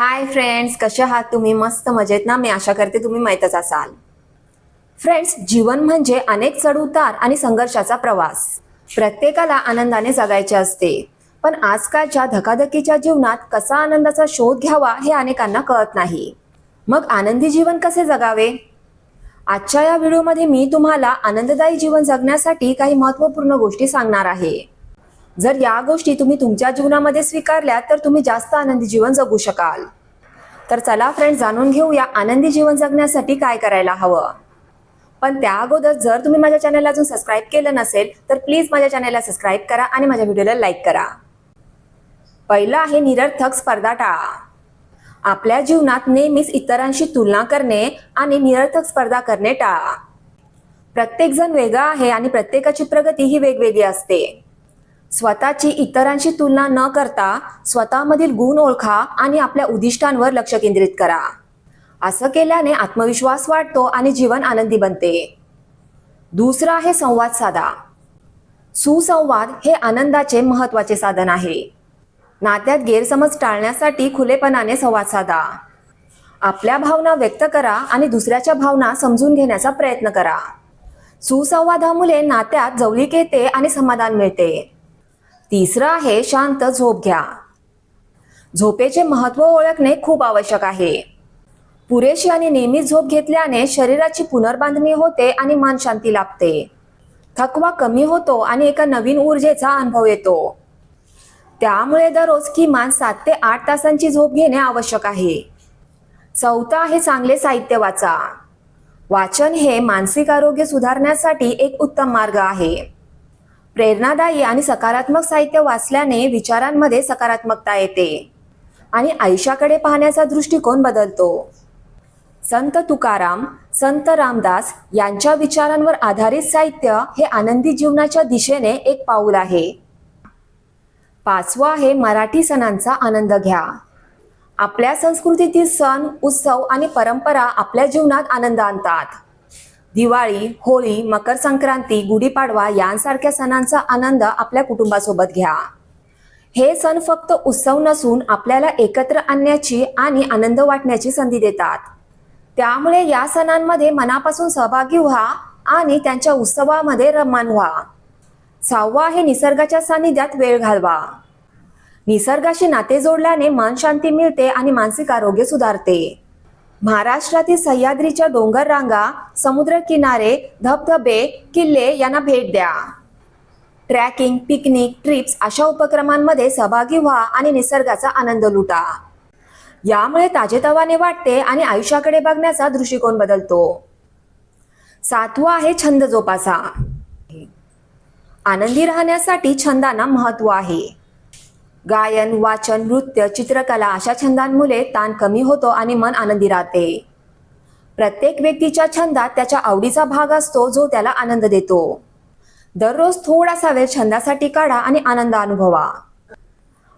Hi friends कसे आहात तुम्ही? मस्त मजेत ना? मी आशा करते तुम्ही माहीतच असाल. फ्रेंड्स जीवन म्हणजे अनेक चढउतार आणि संघर्षाचा प्रवास. प्रत्येकाला आनंदाने जगायचे असते. पण आजकालच्या धकाधकीच्या जीवनात कसा आनंदाचा शोध घ्यावा हे अनेकांना कळत नाही. मग आनंदी जीवन कसे जगावे? आजच्या या व्हिडिओमध्ये मी तुम्हाला आनंददायी जीवन जगण्यासाठी काही महत्त्वपूर्ण गोष्टी सांगणार आहे. जर या गोष्टी तुम्ही तुमच्या जीवनामध्ये स्वीकारल्या तर तुम्ही जास्त आनंदी जीवन जगू शकाल. तर चला फ्रेंड जाणून घेऊया आनंदी जीवन जगण्यासाठी काय करायला हवं. पण त्या अगोदर जर तुम्ही माझ्या चॅनलला अजून सबस्क्राईब केलं नसेल तर प्लीज माझ्या चॅनलला सबस्क्राईब करा आणि माझ्या व्हिडिओला लाईक करा. पहिलं आहे निरर्थक स्पर्धा टाळा. आपल्या जीवनात नेहमीच इतरांशी तुलना करणे आणि निरर्थक स्पर्धा करणे टाळा. प्रत्येक जण वेगळा आहे आणि प्रत्येकाची प्रगती ही वेगवेगळी असते. स्वतःची इतरांशी तुलना न करता स्वतःमधील गुण ओळखा आणि आपल्या उद्दिष्टांवर लक्ष केंद्रित करा. असं केल्याने आत्मविश्वास वाढतो आणि जीवन आनंदी बनते. दुसरा आहे संवाद साधा. सुसंवाद हे आनंदाचे महत्त्वाचे साधन आहे. नात्यात गैरसमज टाळण्यासाठी खुलेपणाने संवाद साधा. आपल्या भावना व्यक्त करा आणि दुसऱ्याच्या भावना समजून घेण्याचा प्रयत्न करा. सुसंवादामुळे नात्यात जवळीक येते आणि समाधान मिळते. तिसरं आहे शांत झोप घ्या. झोपेचे महत्त्व ओळखणे खूप आवश्यक आहे. पुरेशी आणि नियमित झोप घेतल्याने शरीराची पुनर्बांधणी होते आणि मन शांती लाभते. थकवा कमी होतो आणि एका नवीन ऊर्जेचा अनुभव येतो. त्यामुळे दररोज किमान सात ते आठ तासांची झोप घेणे आवश्यक आहे. चौथं आहे चांगले साहित्य वाचा. वाचन हे मानसिक आरोग्य सुधारण्यासाठी एक उत्तम मार्ग आहे. प्रेरणादायी आणि सकारात्मक साहित्य वाचल्याने विचारांमध्ये सकारात्मकता येते. आणि आयुष्याकडे पाहण्याचा दृष्टिकोन बदलतो. संत तुकाराम संत रामदास यांच्या विचारांवर आधारित साहित्य हे आनंदी जीवनाच्या दिशेने एक पाऊल आहे. पाचवं आहे मराठी सणांचा आनंद घ्या. आपल्या संस्कृतीतील सण उत्सव आणि परंपरा आपल्या जीवनात आनंद आणतात. दिवाळी होळी मकर संक्रांती गुढीपाडवा यांसारख्या सणांचा आनंद आपल्या कुटुंबासोबत घ्या. हे सण फक्त उत्सव नसून आपल्याला एकत्र आणण्याची आणि आनंद वाटण्याची संधी देतात. त्यामुळे या सणांमध्ये मनापासून सहभागी व्हा आणि त्यांच्या उत्सवामध्ये रममान व्हा. सहावा आहे निसर्गाच्या सानिध्यात वेळ घालवा. निसर्गाशी नाते जोडल्याने मन शांती मिळते आणि मानसिक आरोग्य सुधारते. महाराष्ट्रातील सह्याद्रीच्या डोंगर रांगा समुद्र किनारे धबधबे किल्ले यांना भेट द्या. ट्रॅकिंग पिकनिक ट्रिप्स अशा उपक्रमांमध्ये सहभागी व्हा आणि निसर्गाचा आनंद लुटा. यामुळे ताजेतवाने वाटते आणि आयुष्याकडे बघण्याचा दृष्टिकोन बदलतो. सातवा आहे छंद जोपासा. आनंदी राहण्यासाठी छंदांना महत्त्व आहे. गायन वाचन नृत्य चित्रकला अशा छंदांमुळे ताण कमी होतो आणि मन आनंदी राहते. प्रत्येक व्यक्तीच्या छंदात त्याच्या आवडीचा भाग असतो जो त्याला आनंद देतो. दररोज थोडासा वेळ छंदासाठी काढा आणि आनंद अनुभवा.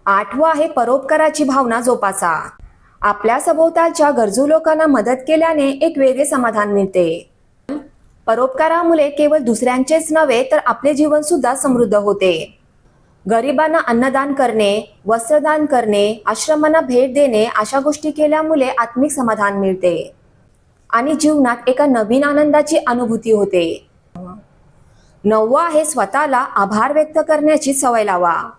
आठवं आहे परोपकाराची भावना जोपासा. आपल्या सभोवतालच्या गरजू लोकांना मदत केल्याने एक वेगळे समाधान मिळते. परोपकारामुळे केवळ दुसऱ्यांचेच नव्हे तर आपले जीवन सुद्धा समृद्ध होते. गरिबांना अन्नदान करणे वस्त्रदान करणे आश्रमांना भेट देणे अशा गोष्टी केल्यामुळे आत्मिक समाधान मिळते. आणि जीवनात एका नवीन आनंदाची अनुभूती होते. नववा आहे स्वतःला आभार व्यक्त करण्याची सवय लावा.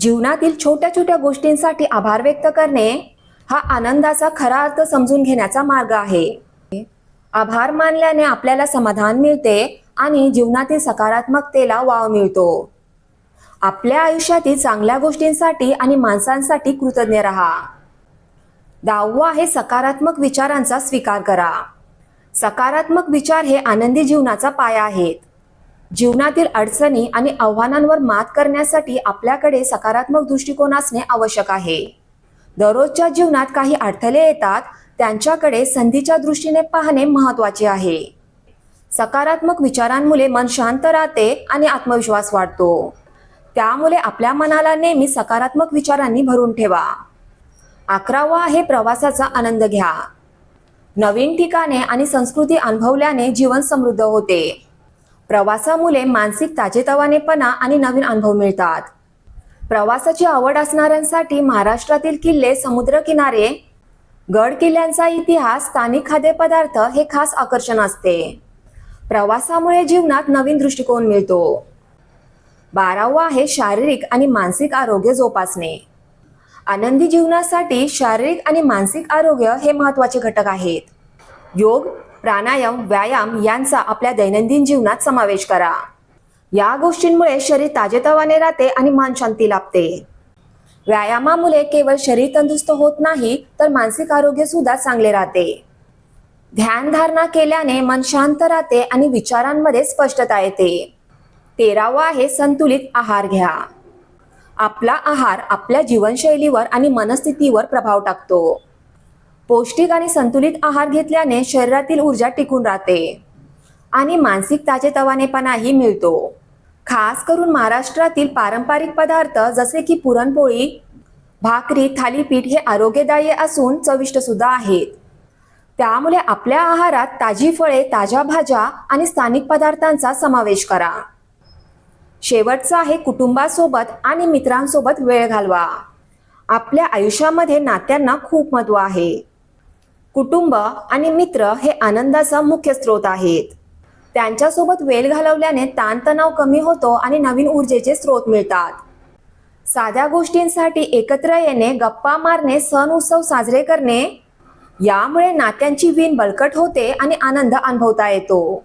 जीवनातील छोट्या छोट्या गोष्टींसाठी आभार व्यक्त करणे हा आनंदाचा खरा अर्थ समजून घेण्याचा मार्ग आहे. आभार मानल्याने आपल्याला समाधान मिळते आणि जीवनातील सकारात्मकतेला वाव मिळतो. आपल्या आयुष्यातील चांगल्या गोष्टींसाठी आणि माणसांसाठी कृतज्ञ राहा. दहावं आहे सकारात्मक विचारांचा स्वीकार करा. सकारात्मक विचार हे आनंदी जीवनाचा पाया आहेत. जीवनातील अडचणी आणि आव्हानांवर मात करण्यासाठी आपल्याकडे सकारात्मक दृष्टिकोन असणे आवश्यक आहे. दररोजच्या जीवनात काही अडथळे येतात त्यांच्याकडे संधीच्या दृष्टीने पाहणे महत्त्वाचे आहे. सकारात्मक विचारांमुळे मन शांत राहते आणि आत्मविश्वास वाढतो. त्यामुळे आपल्या मनाला नेहमी सकारात्मक विचारांनी भरून ठेवा. अकरावा आहे प्रवासाचा आनंद घ्या. नवीन ठिकाणे आणि संस्कृती अनुभवल्याने जीवन समृद्ध होते. प्रवासामुळे मानसिक ताजेतवानेपणा आणि नवीन अनुभव मिळतात. प्रवासाची आवड असणाऱ्यांसाठी महाराष्ट्रातील किल्ले समुद्रकिनारे गड किल्ल्यांचा इतिहास स्थानिक खाद्यपदार्थ हे खास आकर्षण असते. प्रवासामुळे जीवनात नवीन दृष्टिकोन मिळतो. बारावा आहे शारीरिक आणि मानसिक आरोग्य जोपासणे. आनंदी जीवनासाठी शारीरिक आणि मानसिक आरोग्य हे महत्त्वाचे घटक आहेत. योग प्राणायाम व्यायाम यांचा आपल्या दैनंदिन जीवनात समावेश करा. या गोष्टींमुळे शरीर ताजेतवाने राहते आणि मन शांती लाभते. व्यायामामुळे केवळ शरीर तंदुरुस्त होत नाही तर मानसिक आरोग्य सुद्धा चांगले राहते. ध्यानधारणा केल्याने मन शांत राहते आणि विचारांमध्ये स्पष्टता येते. तेरावा आहे संतुलित आहार घ्या. आपला आहार आपल्या जीवनशैलीवर आणि मनस्थितीवर प्रभाव टाकतो. पौष्टिक आणि संतुलित आहार घेतल्याने शरीरातील ऊर्जा टिकून राहते. आणि मानसिक ताजेतवानेपणाही मिळतो. खास करून महाराष्ट्रातील पारंपरिक पदार्थ जसे की पुरणपोळी भाकरी थालीपीठ हे आरोग्यदायी असून चविष्ट सुद्धा आहेत. त्यामुळे आपल्या आहारात ताजी फळे ताज्या भाज्या आणि स्थानिक पदार्थांचा समावेश करा. शेवटचं आहे कुटुंबासोबत आणि मित्रांसोबत वेळ घालवा. आपल्या आयुष्यामध्ये नात्यांना खूप महत्त्व आहे. कुटुंब आणि मित्र हे आनंदाचा मुख्य स्रोत आहेत. त्यांच्यासोबत वेळ घालवल्याने ताणतणाव कमी होतो आणि नवीन ऊर्जेचे स्रोत मिळतात. साध्या गोष्टींसाठी एकत्र येणे गप्पा मारणे सण उत्सव साजरे करणे यामुळे नात्यांची वीण बळकट होते आणि आनंद अनुभवता येतो.